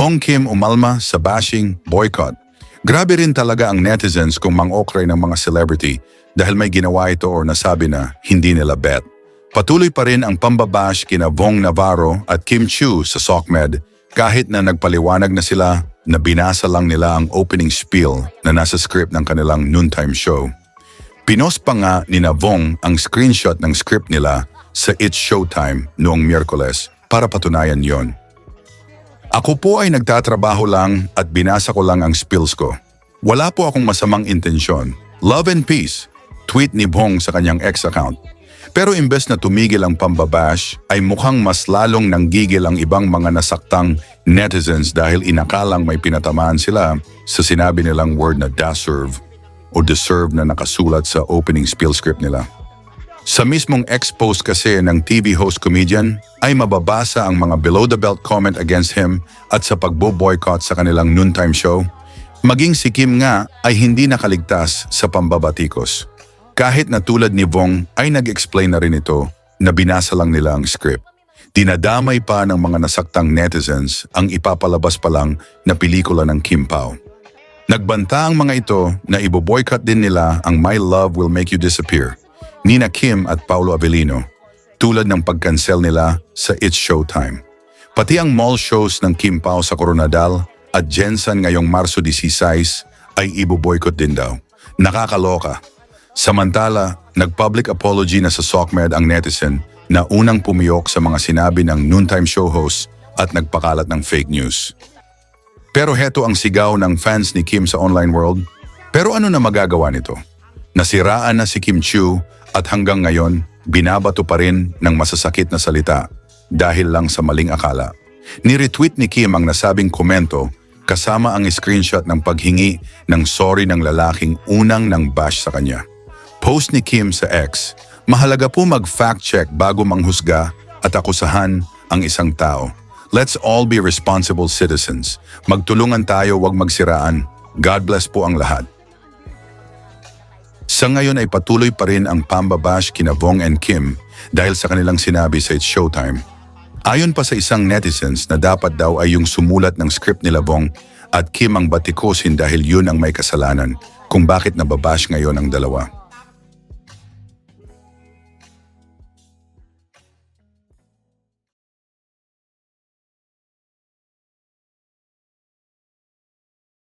Vong Kim umalma sa bashing boycott. Grabe rin talaga ang netizens kung mang-okray ng mga celebrity dahil may ginawa ito or nasabi na hindi nila bet. Patuloy pa rin ang pambabash kina Vong Navarro at Kim Chu sa SOCMED kahit na nagpaliwanag na sila na binasa lang nila ang opening spiel na nasa script ng kanilang noontime show. Pinost pa nga ni Navong ang screenshot ng script nila sa It's Showtime noong Miyerkules para patunayan yon. Ako po ay nagtatrabaho lang at binasa ko lang ang spills ko. Wala po akong masamang intensyon. Love and peace, tweet ni Bong sa kanyang ex account. Pero imbes na tumigil ang pambabash, ay mukhang mas lalong nanggigil ang ibang mga nasaktang netizens dahil inakalang may pinatamaan sila sa sinabi nilang word na deserve o deserve na nakasulat sa opening spiel script nila. Sa mismong ex-post kasi ng TV host comedian ay mababasa ang mga below-the-belt comment against him at sa pagbo-boycott sa kanilang noontime show. Maging si Kim nga ay hindi nakaligtas sa pambabatikos. Kahit na tulad ni Vong ay nag-explain na rin ito na binasa lang nila ang script. Dinadamay pa ng mga nasaktang netizens ang ipapalabas pa lang na pelikula ng Kim Pao. Nagbanta ang mga ito na iboboycott din nila ang My Love Will Make You Disappear, Nina Kim at Paulo Avellino, tulad ng pagkansel nila sa It's Showtime. Pati ang mall shows ng Kim Pao sa Coronadal at Jensen ngayong Marso 16 ay iboboycott din daw. Nakakaloka. Samantala, nag-public apology na sa SOCMED ang netizen na unang pumiyok sa mga sinabi ng noontime show host at nagpakalat ng fake news. Pero heto ang sigaw ng fans ni Kim sa online world. Pero ano na magagawa nito? Nasiraan na si Kim Chu at hanggang ngayon, binabato pa rin ng masasakit na salita dahil lang sa maling akala. Ni-retweet ni Kim ang nasabing komento kasama ang screenshot ng paghingi ng sorry ng lalaking unang nang bash sa kanya. Post ni Kim sa X, mahalaga po mag-fact check bago manghusga at akusahan ang isang tao. Let's all be responsible citizens. Magtulungan tayo, wag magsiraan. God bless po ang lahat. Sa ngayon ay patuloy pa rin ang pambabash kina Vong and Kim dahil sa kanilang sinabi sa It's Showtime. Ayon pa sa isang netizens na dapat daw ay yung sumulat ng script nila Vong at Kim ang batikusin dahil yun ang may kasalanan kung bakit nababash ngayon ang dalawa.